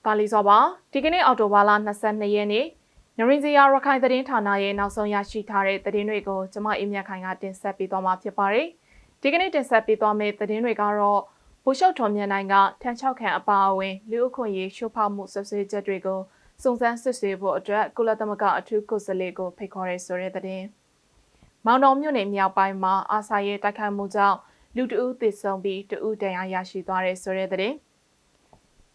။ပါလီစောပါဒီကနေ့အော်တိုဘာလ22ရက်နေ့နရင်စီယာရခိုင်သတင်းဌာနရဲ့နောက်ဆုံးရရှိထားတဲ့သတင်းတွေကိုကျွန်မအင်းမြတ်ခိုင်ကတင်ဆက်ပေးသွားမှာဖြစ်ပါတယ်။ဒီကနေ့တင်ဆက်ပေးသွားမယ့်သတင်းတွေကတော့ဘိုးရှုပ်ထွန်မြန်နိုင်ကထန်းချောက်ခံအပါအဝင်လူအခွင့်ရေးရှိုးဖောက်မှုဆွဆွေးချက်တွေကိုစုံစမ်းစစ်ဆေးဖို့အတွက်ကုလသမဂ္ဂအထူးကိုယ်စားလှယ်ကိုဖိတ်ခေါ်ရဲဆိုတဲ့သတင်း။မောင်တော်မြို့နယ်မြောက်ပိုင်းမှာအာဆာရဲ့တိုက်ခိုက်မှုကြောင့်လူတဦးသေဆုံးပြီးတဦးဒဏ်ရာရရှိသွားတဲ့ဆိုတဲ့သတင်း။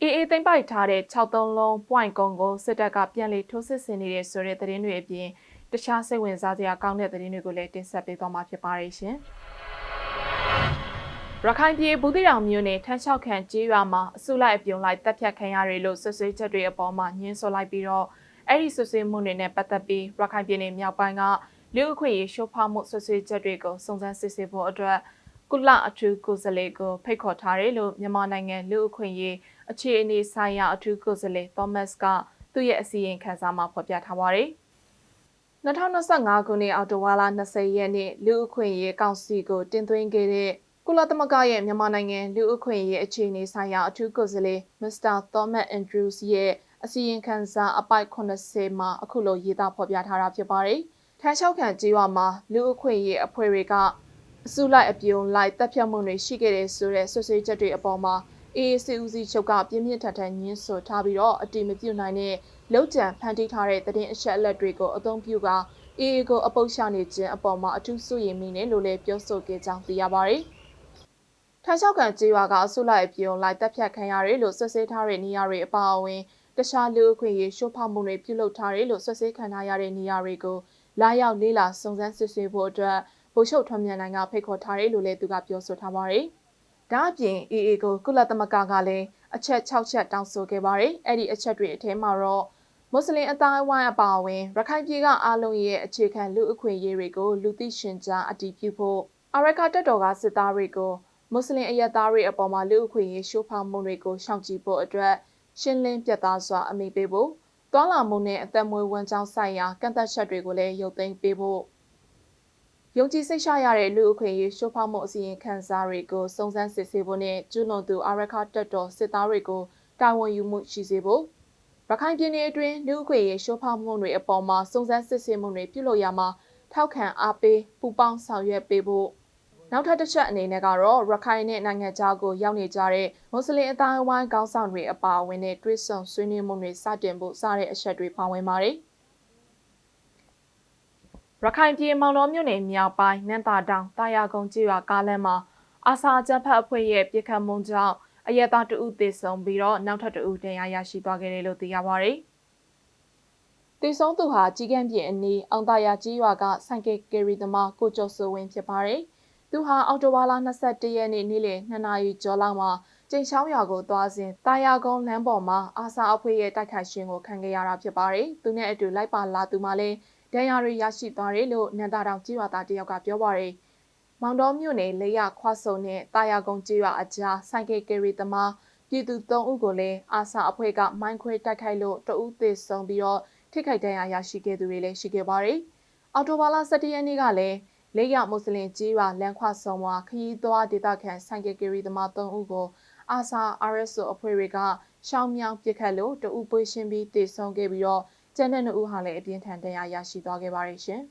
အေးအေးသိမ့်ပိုက်ထားတဲ့63လုံး point ကုန်းကိုစစ်တပ်ကပြန်လည်ထိုးစစ်ဆင်နေတဲ့ဆိုတဲ့သတင်းတွေအပြင်တခြားစိတ်ဝင်စားစရာကောင်းတဲ့သတင်းတွေကိုလည်းတင်ဆက်ပေးသွားမှာဖြစ်ပါတယ်ရှင်။ရခိုင်ပြည်ဘူးတိတောင်မြို့နယ်ထန်းချောက်ခန့်ကျေးရွာမှာအစုလိုက်အပြုံလိုက်တပ်ဖြတ်ခံရတယ်လို့ဆွဆွေးချက်တွေအပေါ်မှာညှင်းဆိုလိုက်ပြီးတော့အဲ့ဒီဆွဆွေးမှုတွေနဲ့ပတ်သက်ပြီးရခိုင်ပြည်နယ်မြောက်ပိုင်းကလူအခွင့်ရေးရှိုးဖောက်မှုဆွဆွေးချက်တွေကိုစုံစမ်းစစ်ဆေးဖို့အတွက် ကုလအထူးကိုယ်စားလှယ်ကိုဖိတ်ခေါ်ထားတယ်လို့မြန်မာနိုင်ငံလူအခွင့်ရေးအခြေအနေဆိုင်ရာအထူးကိုယ်စားလှယ်သောမတ်ကသူ့ရဲ့အစီရင်ခံစာမှာဖော်ပြထားပါတယ်။2025ခုနှစ်အောက်တိုဘာလ20ရက်နေ့လူအခွင့်ရေးကောင်စီကိုတင်သွင်းခဲ့တဲ့ကုလသမဂ္ဂရဲ့မြန်မာနိုင်ငံလူ့အခွင့်အရေးအခြေအနေဆိုင်ရာအထူးကိုယ်စားလှယ်မစ္စတာသောမတ်အန်ဒရူးစ်ရဲ့အစီရင်ခံစာအပိုက်80မှာအခုလိုရေးသားဖော်ပြထားတာဖြစ်ပါတယ်။ထန်းလျှောက်ခံကြေးဝါမှာလူ့အခွင့်အရေးအဖွဲ့တွေက အစုလိုက်အပြုံလိုက်တပ်ဖြတ်မှုတွေရှိခဲ့တဲ့ဆိုတဲ့ဆွဆွေးချက်တွေအပေါ်မှာ AAC ဦးစီးချုပ်ကပြင်းပြင်းထန်ထန်ညှင်းဆိုထားပြီးတော့အတိမပြုနိုင်တဲ့လောက်ကျန်ဖန်တီးထားတဲ့သတင်းအချက်အလက်တွေကိုအသုံးပြုက AA ကိုအပုတ်ရှနေခြင်းအပေါ်မှာအထူးစိုးရိမ်မိနေလို့လည်းပြောဆိုခဲ့ကြောင်းသိရပါတယ်။ထန်းလျှောက်ကန်ကြေးရွာကအစုလိုက်ပြုံလိုက်တပ်ဖြတ်ခံရတယ်လို့ဆွဆွေးထားတဲ့နေရာတွေအပါအဝင်တခြားလူအခွင့်ရေးရှိုးဖောက်မှုတွေပြုလုပ်ထားတယ်လို့ဆွဆွေးခံထားရတဲ့နေရာတွေကိုလာရောက်လေးလာစုံစမ်းစစ်ဆေးဖို့အတွက် ဗိုလ်ချုပ်ထွန်းမြတ်နိုင်ကဖိတ်ခေါ်ထားတယ်လို့လည်းသူကပြောဆိုထားပါတယ်။ဒါအပြင် AA ကိုကုလသမဂ္ဂကလည်းအချက်6ချက်တောင်းဆိုခဲ့ပါတယ်။အဲ့ဒီအချက်တွေအထက်မှာတော့မွတ်စလင်အတိုင်းဝိုင်းအပါအဝင်ရခိုင်ပြည်ကအားလုံးရဲ့အခြေခံလူအခွင့်အရေးတွေကိုလူသိရှင်ကြားအတည်ပြုဖို့အရကတက်တော်ကစစ်သားတွေကိုမွတ်စလင်အရက်သားတွေအပေါ်မှာလူအခွင့်ရေးရှိုးဖောက်မှုတွေကိုရှောင်ကြဉ်ဖို့အတွက်ရှင်းလင်းပြတ်သားစွာအမိပေးဖို့တွာလာမှုနဲ့အသက်မွေးဝမ်းကြောင်းဆိုင်ရာကန့်သက်ချက်တွေကိုလည်းရုပ်သိမ်းပေးဖို့ ယုံကြည်စိတ်ချရတဲ့လူအခွင့်ရေးရှိုးဖောက်မှုအစီရင်ခံစာတွေကိုစုံစမ်းစစ်ဆေးဖို့နဲ့ကျူးလွန်သူအာရခတက်တော်စစ်သားတွေကိုတာဝန်ယူမှုရှိစေဖို့ရခိုင်ပြည်နယ်အတွင်းလူအခွင့်ရေးရှိုးဖောက်မှုတွေအပေါ်မှာစုံစမ်းစစ်ဆေးမှုတွေပြုလုပ်ရမှာထောက်ခံအားပေးပူးပေါင်းဆောင်ရွက်ပေးဖို့နောက်ထပ်တစ်ချက်အနေနဲ့ကတော့ရခိုင်နဲ့နိုင်ငံခြားကိုရောက်နေကြတဲ့မွတ်စလင်အတိုင်းအဝိုင်းကောင်းဆောင်တွေအပါအဝင်နဲ့တွဲဆုံဆွေးနွေးမှုတွေစတင်ဖို့စတဲ့အချက်တွေပါဝင်ပါတယ်။ ရခိုင်ပြည်မောင်တော်မြို့နယ်မြောက်ပိုင်းနန်းတာတောင်တာယာကုန်းကျေးရွာကားလမ်းမှာအာဆာကျန်းဖတ်အဖွဲ့ရဲ့ပြစ်ခတ်မှုကြောင့်အရက်သားတဦးသေဆုံးပြီးတော့နောက်ထပ်တဦးဒဏ်ရာရရှိသွားခဲ့တယ်လို့သိရပါတယ်။တေဆုံးသူဟာကြီးကန်းပြည်အနီးအောင်တာယာကြီးရွာကဆိုင်ကယ်ကယ်ရီသမားကိုကျော်စိုးဝင်းဖြစ်ပါတယ်။သူဟာအော်တိုဝါလာ21ရက်နေ့နေ့လယ်2နာရီကျော်လောက်မှာကျိန်ချောင်းရွာကိုသွားစဉ်တာယာကုန်းလမ်းပေါ်မှာအာဆာအဖွဲ့ရဲ့တိုက်ခိုက်ခြင်းကိုခံခဲ့ရတာဖြစ်ပါတယ်။သူနဲ့အတူလိုက်ပါလာသူမှလည်း ဒဏ်ရာတွေရရှိသွားတယ်လို့နန္တာတောင်ကြီးရွာသားတယောက်ကပြောပါတယ်။မောင်တော်မြို့နယ်လေရခွဆုံနဲ့တာယာကုန်းကြီးရွာအကြားဆိုင်ကယ်ကယ်ရီသမားပြည်သူ၃ဦးကိုလည်းအာဆာအဖွဲ့ကမိုင်းခွဲတိုက်ခိုက်လို့တဦးသေဆုံးပြီးတော့ထိခိုက်ဒဏ်ရာရရှိခဲ့သူတွေလည်းရှိခဲ့ပါတယ်။အော်တိုဘာလ17ရက်နေ့ကလည်းလက်ရမွတ်စလင်ကြီးရွာလမ်းခွဆောင်မှာခရီးသွားဒေသခံဆိုင်ကယ်ကီရီသမား၃ဦးကိုအာဆာ RSO အဖွဲ့တွေကရှောင်းမြောင်းပစ်ခတ်လို့တဦးပွေးရှင်းပြီးတေဆုံးခဲ့ပြီးတော့ ကျန်တဲ့နှစ်ဦးဟာလည်းအပြင်းထန်ဒဏ်ရာရရှိသွားခဲ့ပါတယ်ရှင်။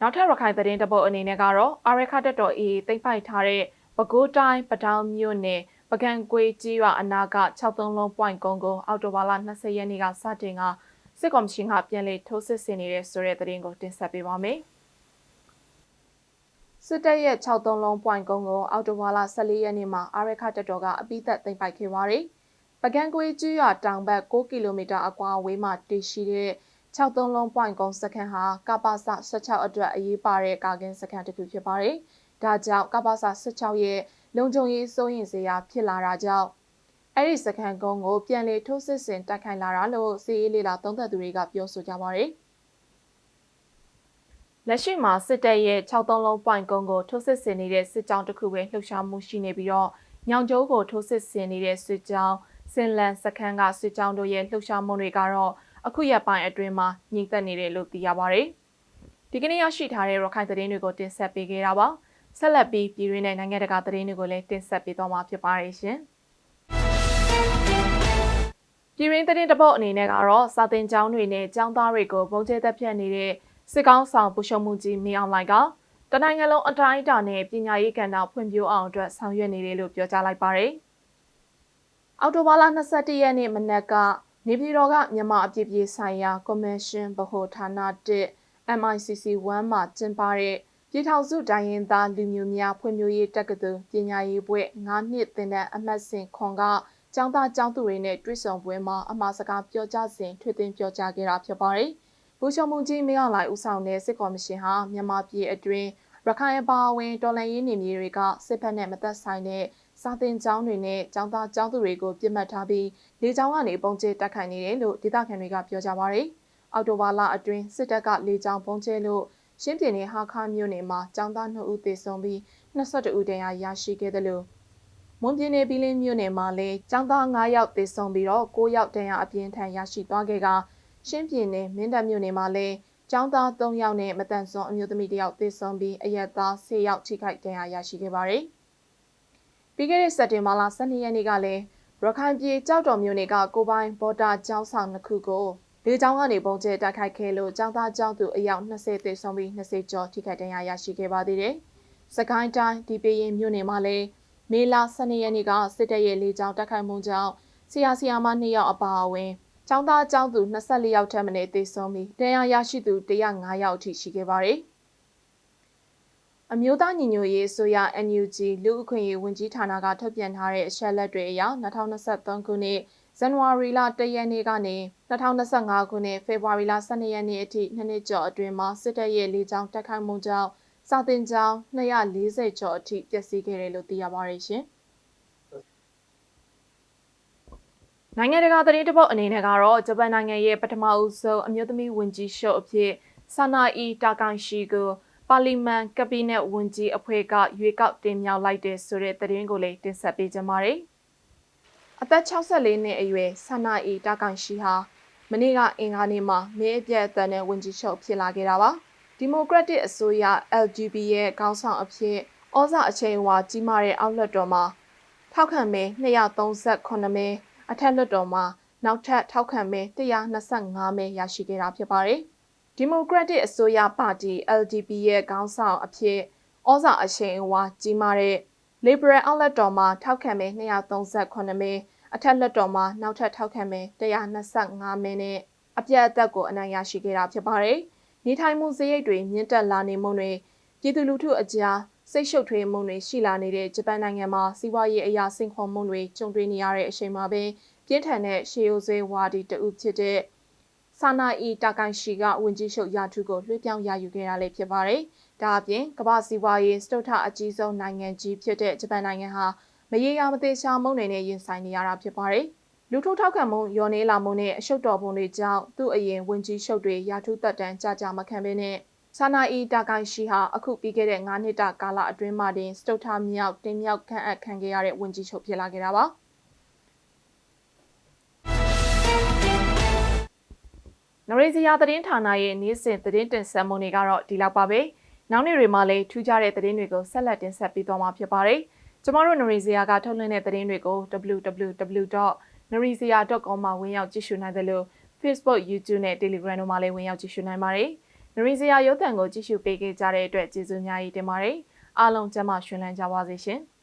နောက်ထပ်ရခိုင်သတင်းတပုတ်အနေနဲ့ကတော့အာရခတက်တော်အေးသိမ့်ပိုက်ထားတဲ့ပဲခူးတိုင်းပတောင်မြို့နယ်ပကံကွေးကြီးရွာအနာက63လုံး point ကုန်းကိုအော်တိုဘာလ20ရက်နေ့ကစတင်ကစစ်ကော်မရှင်ကပြန်လည်ထိုးစစ်ဆင်နေတဲ့ဆိုတဲ့သတင်းကိုတင်ဆက်ပေးပါမယ်။စစ်တပ်ရဲ့63လုံး point ကုန်းကိုအော်တိုဝါလာ14ရက်နေ့မှာအာရခတက်တော်ကအပိသက်သိမ်းပိုက်ခဲ့ပါတယ်။ပ ကံကွေးကျွော်တောင်ဘက်6ကီလိုမီတာအကွာအဝေးမှာတည်ရှိတဲ့63လုံး point ကုန်းစခန်းဟာကပ္ပစ16အတွက်အရေးပါတဲ့ကာကင်းစခန်းတစ်ခုဖြစ်ပါတယ်။ဒါကြောင့်ကပ္ပစ16ရဲ့လုံခြုံရေးစိုးရင်စရာဖြစ်လာတာကြောင့်အဲ့ဒီစခန်းကုန်းကိုပြန်လည်ထိုးစစ်ဆင်တိုက်ခိုက်လာတာလို့စီးရေးလေလာသုံးသပ်သူတွေကပြောဆိုကြပါတယ်။လက်ရှိမှာစစ်တပ်ရဲ့63လုံး point ကုန်းကိုထိုးစစ်ဆင်နေတဲ့စစ်ကြောင်းတစ်ခုပဲလှုပ်ရှားမှုရှိနေပြီးတော့ညောင်ကျိုးကိုထိုးစစ်ဆင်နေတဲ့စစ်ကြောင်း စင်လန်စခန်းကစစ်ကြောင်းတို့ရဲ့လှုပ်ရှားမှုတွေကတော့အခုရက်ပိုင်းအတွင်းမှာညှိသက်နေတယ်လို့သိရပါတယ်။ဒီကနေ့ရရှိထားတဲ့ရခိုင်သတင်းတွေကိုတင်ဆက်ပေးခဲ့တာပါ။ဆက်လက်ပြီးပြည်တွင်းနဲ့နိုင်ငံတကာသတင်းတွေကိုလည်းတင်ဆက်ပေးသွားမှာဖြစ်ပါတယ်ရှင်။ပြည်ရင်းသတင်းတပုတ်အနေနဲ့ကတော့စာတင်ကျောင်းတွေနဲ့ကျောင်းသားတွေကိုပုံကျဲသက်ဖြတ်နေတဲ့စစ်ကောင်းဆောင်ပူရှုံမှုကြီးမင်းအောင်လိုင်ကတနိုင်ငံလုံးအတိုင်းအတာနဲ့ပညာရေးကဏ္ဍဖွံ့ဖြိုးအောင်အတွက်ဆောင်ရွက်နေတယ်လို့ပြောကြားလိုက်ပါတယ်။ အော်တိုဘာလ22ရက်နေ့မနက်က နေပြည်တော်ကမြန်မာအပြည်ပြည်ဆိုင်ရာကော်မရှင်ဗဟိုဌာန1 MICC 1မှာကျင်းပတဲ့ပြည်ထောင်စုတိုင်းရင်းသားလူမျိုးများဖွံ့ဖြိုးရေးတက္ကသိုလ်ပညာရေးဘွဲ့9နှစ်သင်တန်းအမှတ်စဉ်ခွန်ကကျောင်းသားကျောင်းသူတွေနဲ့တွေ့ဆုံပွဲမှာအမှားစကားပြောကြားစဉ်ထွေသွင်းပြောကြားခဲ့တာဖြစ်ပါတယ်။ဘူချုံမှုကြီးမင်းအောင်လှိုင်ဦးဆောင်တဲ့စစ်ကော်မရှင်ဟာမြန်မာပြည်အတွင်းရခိုင်အပါအဝင်တော်လှန်ရေးနေမြေတွေကစစ်ဖက်နဲ့မသက်ဆိုင်တဲ့ စာသင်ကျောင်းတွေနဲ့ကျောင်းသားကျောင်းသူတွေကိုပြစ်မှတ်ထားပြီးလေကြောင်းကနေပုံကျဲတက်ခိုင်နေတယ်လို့ဒေသခံတွေကပြောကြပါရယ်။အော်တိုဘာလအတွင်းစစ်တပ်ကလေကြောင်းပုံကျဲလို့ရှင်းပြင်းနေဟာခါမြို့နယ်မှာကျောင်းသား2ဦးသေဆုံးပြီး22ဦးဒဏ်ရာရရှိခဲ့တယ်လို့မွန်ပြည်နယ်ပြည်လင်းမြို့နယ်မှာလည်းကျောင်းသား9ယောက်သေဆုံးပြီးတော့9ယောက်ဒဏ်ရာအပြင်းထန်ရရှိသွားခဲ့ကရှင်းပြည်နယ်မင်းတပ်မြို့နယ်မှာလည်းကျောင်းသား3ယောက်နဲ့မတန်ဆွမ်းအမျိုးသမီး1ယောက်သေဆုံးပြီးအရက်သား10ယောက်ထိခိုက်ဒဏ်ရာရရှိခဲ့ပါတယ်။ ပြီးခဲ့တဲ့စက်တင်ဘာလ12ရက်နေ့ကလည်းရခိုင်ပြည်ကြောက်တော်မြို့နယ်ကကိုပိုင်ဘော်တာကျောင်းဆောင်နှစ်ခုကိုလေကြောင်းကနေပုံကျဲတိုက်ခိုက်ခဲ့လို့ကျောင်းသားကျောင်းသူအယောက်20သေဆုံးပြီး20ကျော်ထိခိုက်ဒဏ်ရာရရှိခဲ့ပါသေးတယ်။စကိုင်းတိုင်းဒီပေရင်မြို့နယ်မှာလည်းမေလ12ရက်နေ့ကစစ်တပ်ရဲ့လေကြောင်းတိုက်ခိုက်မှုကြောင့်ဆရာဆရာမ2ယောက်အပါအဝင်ကျောင်းသားကျောင်းသူ24ယောက်ထပ်မံသေဆုံးပြီးဒဏ်ရာရရှိသူ105ယောက်အထိရှိခဲ့ပါတယ်။ အမျိုးသားညီညွတ်ရေးဆိုရ NUG လူ့အခွင့်အရေးဝန်ကြီးဌာနကထုတ်ပြန်ထားတဲ့အချက်လက်တွေအရ2023ခုနှစ်ဇန်နဝါရီလ1ရက်နေ့ကနေ2025ခုနှစ်ဖေဖော်ဝါရီလ12ရက်နေ့အထိနှစ်နှစ်ကျော်အတွင်းမှာစစ်တပ်ရဲ့လေကြောင်းတိုက်ခိုက်မှုကြောင့်စာတင်ကျောင်း240ကျော်အထိပျက်စီးခဲ့တယ်လို့သိရပါတယ်ရှင်။နိုင်ငံတကာသတင်းတပုတ်အနေနဲ့ကတော့ဂျပန်နိုင်ငံရဲ့ပထမဦးဆုံးအမျိုးသမီးဝန်ကြီးရှုပ်အဖြစ်ဆာနာအီတာကန်ရှိကို ပါလီမန်ကက်ဘိနက်ဝန်ကြီးအဖွဲ့ကရွေးကောက်တင်မြှောက်လိုက်တဲ့ဆိုတဲ့သတင်းကိုလည်းတင်ဆက်ပေးကြပါမယ်။အသက်64နှစ်အရွယ်ဆာနာအီတာကန်ရှိဟာမနေ့ကအင်္ဂါနေ့မှာမဲအပြတ်အသံနဲ့ဝန်ကြီးချုပ်ဖြစ်လာခဲ့တာပါ။ဒီမိုကရက်တစ်အစိုးရ LGB ရဲ့ခေါင်းဆောင်အဖြစ်ဩဇာအချိန်ဝါကြီးမားတဲ့အောက်လွှတ်တော်မှာထောက်ခံမဲ238မဲအထက်လွှတ်တော်မှာနောက်ထပ်ထောက်ခံမဲ125မဲရရှိခဲ့တာဖြစ်ပါတယ်။ ဒီမိုကရက်တစ်အစိုးရပါတီ LDP ရဲ့ခေါင်းဆောင်အဖြစ်ဩဇာအရှိန်အဝါကြီးမားတဲ့ Liberal အောက်လွှတ်တော်မှာထောက်ခံမဲ238မဲအထက်လွှတ်တော်မှာနောက်ထပ်ထောက်ခံမဲ125မဲနဲ့အပြတ်အသက်ကိုအနိုင်ရရှိခဲ့တာဖြစ်ပါတယ်။နေထိုင်မှုစရိတ်တွေမြင့်တက်လာနေမှုတွေပြည်သူလူထုအကြားစိတ်ရှုပ်ထွေးမှုတွေရှိလာနေတဲ့ဂျပန်နိုင်ငံမှာစီးပွားရေးအရာစိန်ခေါ်မှုတွေကြုံတွေ့နေရတဲ့အချိန်မှာပဲပြင်းထန်တဲ့ရှေးရိုးဆွေးဝါဒီတဦးဖြစ်တဲ့ ဆာနာအီတာကန်ရှီကဝင်ကြီးချုပ်ရာထူးကိုလွှဲပြောင်းရယူခဲ့တာလည်းဖြစ်ပါတယ်။ဒါအပြင်ကမ္ဘာစီးပွားရေးစတုထအကြီးဆုံးနိုင်ငံကြီးဖြစ်တဲ့ဂျပန်နိုင်ငံဟာမရေရာမသေးချာမုံတွေနဲ့ရင်ဆိုင်နေရတာဖြစ်ပါတယ်။လူထုထောက်ခံမှုညော်နေလာမှုနဲ့အရှုပ်တော်ပုံတွေကြောင့်သူ့အရင်ဝင်ကြီးရှုပ်တွေရာထူးသက်တမ်းကြာကြာမခံဘဲနဲ့ဆာနာအီတာကိုင်ရှိဟာအခုပြီးခဲ့တဲ့9နှစ်တာကာလအတွင်းမှာတင်စတုထမြောက်တင်မြောက်ခန့်အပ်ခံခဲ့ရတဲ့ဝင်ကြီးချုပ်ဖြစ်လာခဲ့တာပါ ရေစရာသတင်းဌာနရဲ့နေ့စဉ်သတင်းတင်ဆက်မှုတွေကတော့ဒီလောက်ပါပဲ။နောက်နေ့တွေမှာလည်းထူးခြားတဲ့သတင်းတွေကိုဆက်လက်တင်ဆက်ပေးသွားမှာဖြစ်ပါတယ်။ကျမတို့နရေစရာကထုတ်လွှင့်တဲ့သတင်းတွေကို www. narizia.com မှာဝင်ရောက်ကြည့်ရှုနိုင်တယ်လို့ Facebook, YouTube နဲ့ Telegram တို့မှာလည်းဝင်ရောက်ကြည့်ရှုနိုင်ပါတယ်။ Narizia ရုပ်သံကိုကြည့်ရှုပေးခဲ့ကြတဲ့အတွက်ကျေးဇူးအများကြီးတင်ပါတယ်။အားလုံးကျမ်းမာရှင်လန်းကြပါစေရှင်။